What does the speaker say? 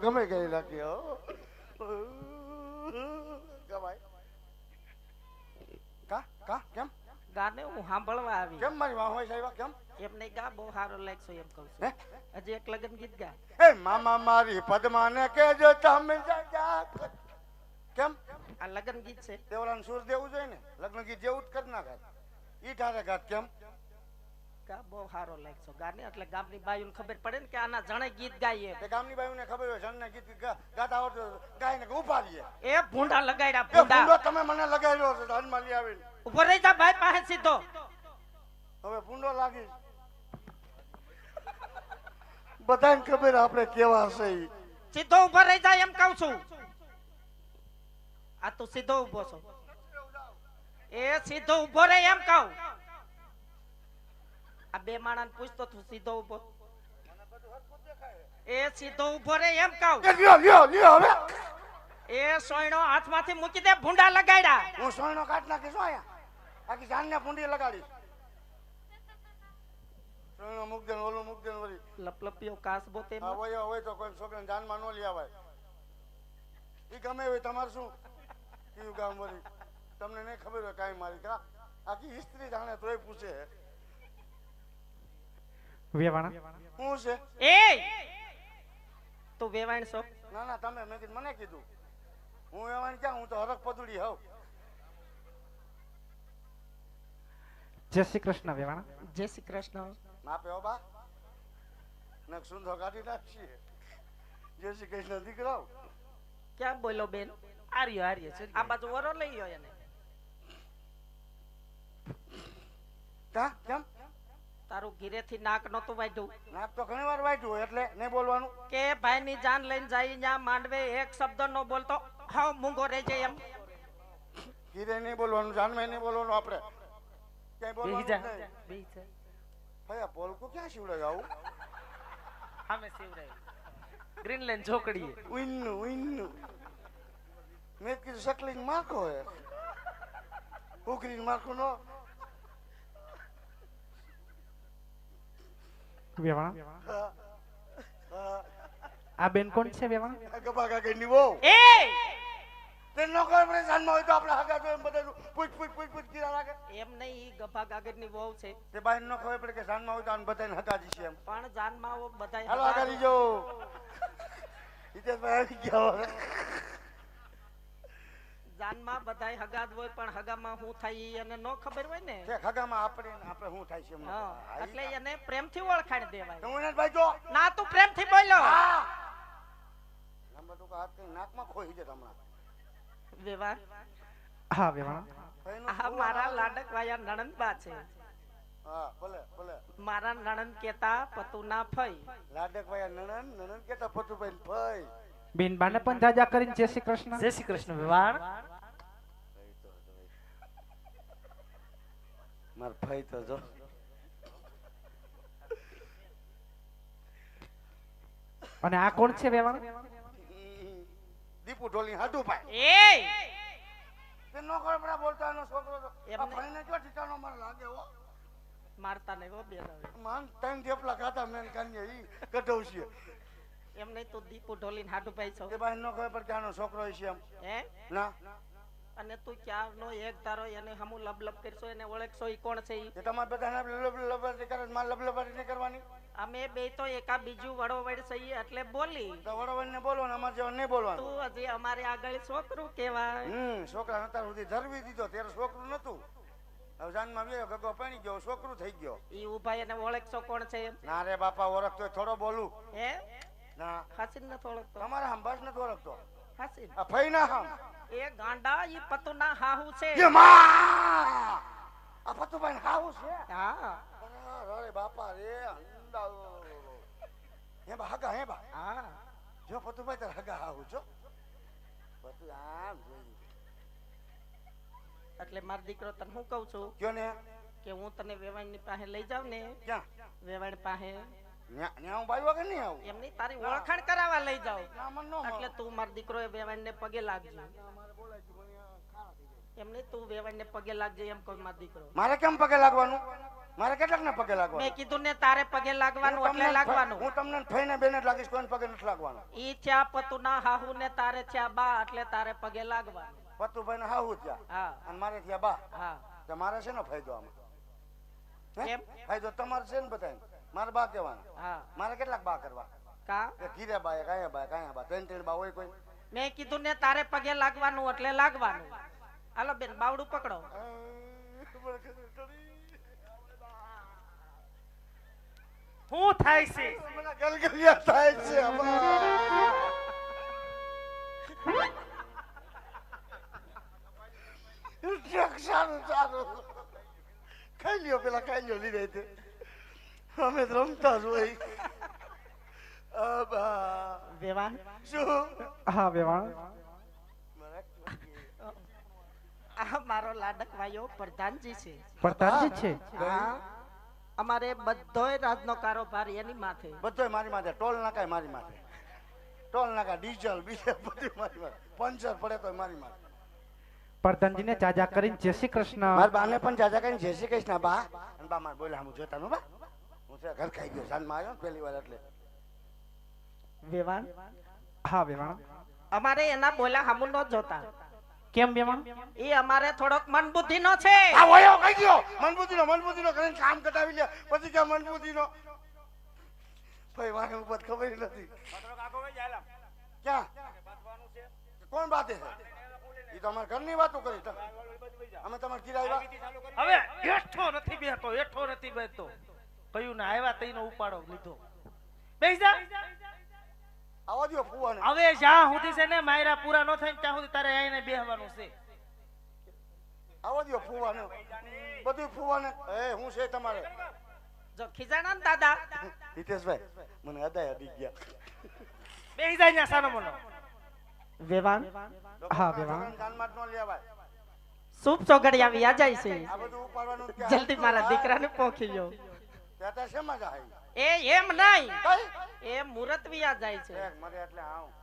ગમે ગઈ લાગી હો ગવાય કા કા કેમ? ગાને હું સાંભળવા આવી. કેમ મારી વાહ હોય સાહેબ કેમ? એમને ગા બહુ સારો લાગશો એમ કહું છું. હજી એક લગન ગીત ગા એ મામા મારી પદ્માને કેજો તમે કેમ? આ લગન ગીત છે. દેવરાન સુર દેવું જોઈએ ને લગ્ન ગીત જેવું જ કરી નાખે. ઈ ઠારે ગાત કેમ? બહુ સારો લાગશે ગાને? એટલે ગામની બાયુને ખબર પડે ને કે આના જણે ગીત ગાઈએ. તે ગામની બાયુને ખબર હોય જણને ગીત ગાતા આવડતું ગાઈને રહીએ એ ભૂંડા લગાડ્યા ભૂંડા. ભૂંડો તમે મને લગાડ્યો છે ધનમાં લઈ આવીને. ઉપર રહી જા ભાઈ પાસે સીધો. હવે ભૂંડો લાગી. બધાને ખબર આપણે કેવા છે સીધો ઊભો રહી જા એમ કહું છું. આ તો સીધો ઊભો છો. એ સીધો ઊભો રહે એમ કહું. આ બે માણસ પૂછતો તું સીધો ઊભો. એ સીધો ઊભો રે એમ કહું. એ લ્યો લ્યો લ્યો હવે. એ સોયણો હાથમાંથી મૂકી દે ભૂંડા લગાડ્યા. હું સોયણો કાઢ નાખી શું આયા આખી જાનને ભૂંડી લગાડી. સોયણો મૂક દે ઓલો મૂક દે વળી. લપલપિયો કાસબો તે હા હોય. હોય તો કોઈ છોકરાને જાનમાં ન લઈ આવાય. ઈ ગમે હોય તમારે શું? કયું ગામ વળી? તમને નહીં ખબર હોય કાંઈ મારી કા આખી હિસ્ટ્રી જાણે તોય પૂછે. વેવાણા? હું છે? એ તું વેવાણ છો? ના ના તમે મેં કીધું મને કીધું. હું વેવાણ ક્યાં? હું તો હરક પદુડી હોઉં. જય શ્રી કૃષ્ણ વેવાણા. જય શ્રી કૃષ્ણ. માપે હો બા. નક સુંદો કાઢી નાખીએ જય શ્રી કૃષ્ણ દીકરાઓ. ક્યાં બોલો બેન? આર્યો આર્યો છે આ બાજુ વરો લઈ ગયો એને. કા કેમ? તારું ઘીરેથી નાક નતું વાઢ્યું નાક તો ઘણી વાર વાઢ્યું એટલે નહીં બોલવાનું. કે ભાઈ ની જાન લઈને જાય ત્યાં માંડવે એક શબ્દ નો બોલતો. હા મૂંગો રહેજે એમ. ઘીરે નહીં બોલવાનું જાનમે નહીં બોલવાનું આપણે. ક્યાંય બોલવાનું નહીં. ભાઈ. ભયા ક્યાં શિવડાય આવું? સામે શિવરાય ગ્રીનલેન્ડ ઝોકડીએ. ઉઈન્નું ઉઈન્નું. મેં કીધું સકલિંગ માખો હે. ઉકરીને માખો નો વેવાણા. આ બેન કોણ છે વેવાણા આ ગભા કાકીની વહુ. એ તે નો ખબર પડે જાનમાં હોય તો આપણે હગા તો એમ બધા પૂછ પૂછ પૂછ પૂછ કીધા લાગે એમ નહીં ઈ ગભા ગાગરની વહુ છે તે બાઈ નો ખબર પડે કે જાનમાં હોય તો આને બધાને હગાજી છે એમ પણ જાનમાં ઓ બધાય હાલો આગળ. જો હિતેશભાઈ આવી ગયા હવે. જાનમાં બધાય હગાદ હોય પણ હગામાં હું થાય એને નો ખબર હોય ને. કે હગામાં આપણે આપણે હું થાય છે એટલે એને પ્રેમથી ઓળખાણ દેવાય. તું એને ભાઈ જો. ના તું પ્રેમથી બોલ્યો હા. નંબર તો હાથ કઈ નાકમાં ખોઈ જત હમણાં. વેવા. હા ભાઈનું આ મારા નામ? લાડક વાયા નણંદબા છે. હા ભલે ભલે મારા નણંદ કેતા પતુના ફઈ લાડકભાઈ નણંદ નણંદ કેતા પતુભાઈ ફઈ ભાઈ. બેન બાને પણ જાજા કરીને જય શ્રી કૃષ્ણ. જય શ્રી કૃષ્ણ ભાઈ. માર ભાઈ તો જો. અને આ કોણ છે વેવાણ? દીપુ ઢોલી હાડુ ભાઈ. એ તે નો કોણ પડે બોલતા નો છોકરો તો. એમ આ નહીં. ભાઈને જો ઠીકાનો માર લાગે હો? મારતા નહીં હો બે માન ત્રણ થેપલા ખાતા મેન કાન્યા ઈ કઢવશે એમ નહીં તું દીપુ ઢોલીને હાડુભાઈ છો એ ભાઈ નો ખબર પડે કે આનો છોકરો છે એમ. હે? ના. અને તું ક્યારનો એક તારો એને હમુ લબ લબ કરશો એને ઓળખશો ઈ કોણ છે ઈ? તમારે બધાને લબ લબ કરે મારે લબ લબ નહીં કરવાની? અમે બે તો એકા બીજું વડો વડ સહી એટલે બોલી. તો વડોવડને બોલવાનું અમારે જેવા નહીં બોલવાનું. તું હજી અમારે આગળ છોકરું કેવાય હમ છોકરા અત્યાર સુધી ધરવી દીધો ત્યારે છોકરું નતું હવે જાનમાં વ્યો ગગો પાણી ગયો છોકરું થઈ ગયો. ઈ ઊભા એને ઓળખશો કોણ છે એમ? ના રે બાપા ઓળખતો થોડો બોલું. હે? ના. હાસીન નથી ઓળખતો. તમારે હંભાસ નથી ઓળખતો. હાસીન. અફઈ ના હમ એ ગાંડા ઈ પતુના હાહુ છે. એ માં! આ પતુભાઈ હાહુ છે? હા. અરે બાપા રે અંદા હે બા હગા હે બા. હા. જો પતુભાઈ તાર હગા હાહુ જો પતુ આમ જોઈ એટલે મારો દીકરો તને હું કહું છું કયો ને કે હું તને વેવાણની પાસે લઈ જાઉં ને. ક્યાં? વેવાણ પાસે ન્યા ન્યા હું બાઈ વગર નહીં આવું? એમની તારી ઓળખાણ કરાવવા લઈ જાઓ. ના એટલે તું મારો દીકરો એ વેવાણને પગે લાગજો. એમને તું વેવાણને પગે લાગજે એમ કહું મારો દીકરો. મારે કેમ પગે લાગવાનું? મારે કેટલાક ને પગે લાગવાનું? મેં કીધું ને તારે પગે લાગવાનું એટલે લાગવાનું. હું તમને ફઈને બેને લાગીશ કોઈને પગે નથી લાગવાનું. ઈ ચા પતુના હાહુ ને તારે ચા બા એટલે તારે પગે લાગવાનું. પતુભાઈ ને હાહુ ત્યાં હા. અને મારે ત્યાં બા? હા. તો મારે છે ને ફાયદો આમાં? ફાયદો તમારે છે ને બધાને મારે બા કહેવાના. હા. મારે કેટલાક બા કરવા? કા? કીરે બા કાયા બા કાયા બા ત્રણ ત્રણ બા હોય કોઈ. મેં કીધું ને તારે પગે લાગવાનું એટલે લાગવાનું. હાલો બેન બાવડું પકડો. શું થાય છે? ગલગલિયા થાય છે સારું સારું. ખાઈ લ્યો પેલા ખાઈ લ્યો લીધે અમે તો રમતા જ હોય અબા. વેવાણ શું હા વેવાણ આ મારો લાડક ભાઈઓ પ્રધાનજી છે પ્રધાનજી છે હા. અમારે બધોય રાજનો કારોબાર એની માથે. બધોય મારી માથે. ટોલ નાકાય મારી માથે. ટોલ નાકા ડીઝલ બીજે બધું મારી માથે. પંચર પડે તો મારી માથે. પ્રધાનજીને જાજા કરીને જય શ્રી કૃષ્ણ. મારા બાને પણ જાજા કરીને જય શ્રી કૃષ્ણ બા. અને બા મારે બોલ્યા હું જોતા નો બા. હું છે ઘર ખાઈ ગયો સાંજમાં આવ્યો ને પહેલી વાર એટલે. વેવાણ? હા વેવાણ. અમારે એના બોલા હામુ ન જોતા. કેમ વેવાણ? એ અમારે થોડોક મન બુદ્ધિ નો છે આ વયો કહી ગયો મનબુદ્ધિનો મનબુદ્ધિનો કરીને કામ કટાવી લે પછી ક્યાં મનબુદ્ધિનો? ભાઈ મારે ઉપર ખબર નથી. ક્યાં? કોણ બાતે છે? એ તો અમારા ઘરની વાતો કરી તમે અમે તમારે કિરાય હવે હેઠો નથી બેહતો હેઠો નથી બેહતો. કયું ને આવ્યા તઈનો ઉપાડો લીધો. બેસી જા. આવા દો ફુવાને. હવે જ્યાં સુધી છે ને માયરા પૂરા ન થાય ત્યાં સુધી તારે આઈને બેહવાનું છે. આવા દો ફુવાને. બધું ફુવાને. એ હું છે તમારે? જો ખીજાણા ને દાદા. હિતેશભાઈ મને અદાય અડી ગયા. બેસી જાય ત્યાં સાનો મનો. વેવાન હા, વેવાન કાનમાં ન લેવાય. સૂપ ચોગડિયા વ્યા જાય છે. આ બધું ઉપાડવાનું જલ્દી મારા દીકરાને પોખી લો ત્યાં શેમાં જાય? એ એમ નહીં. એ મુરતવિયા જાય છે. મને મરે એટલે આવું.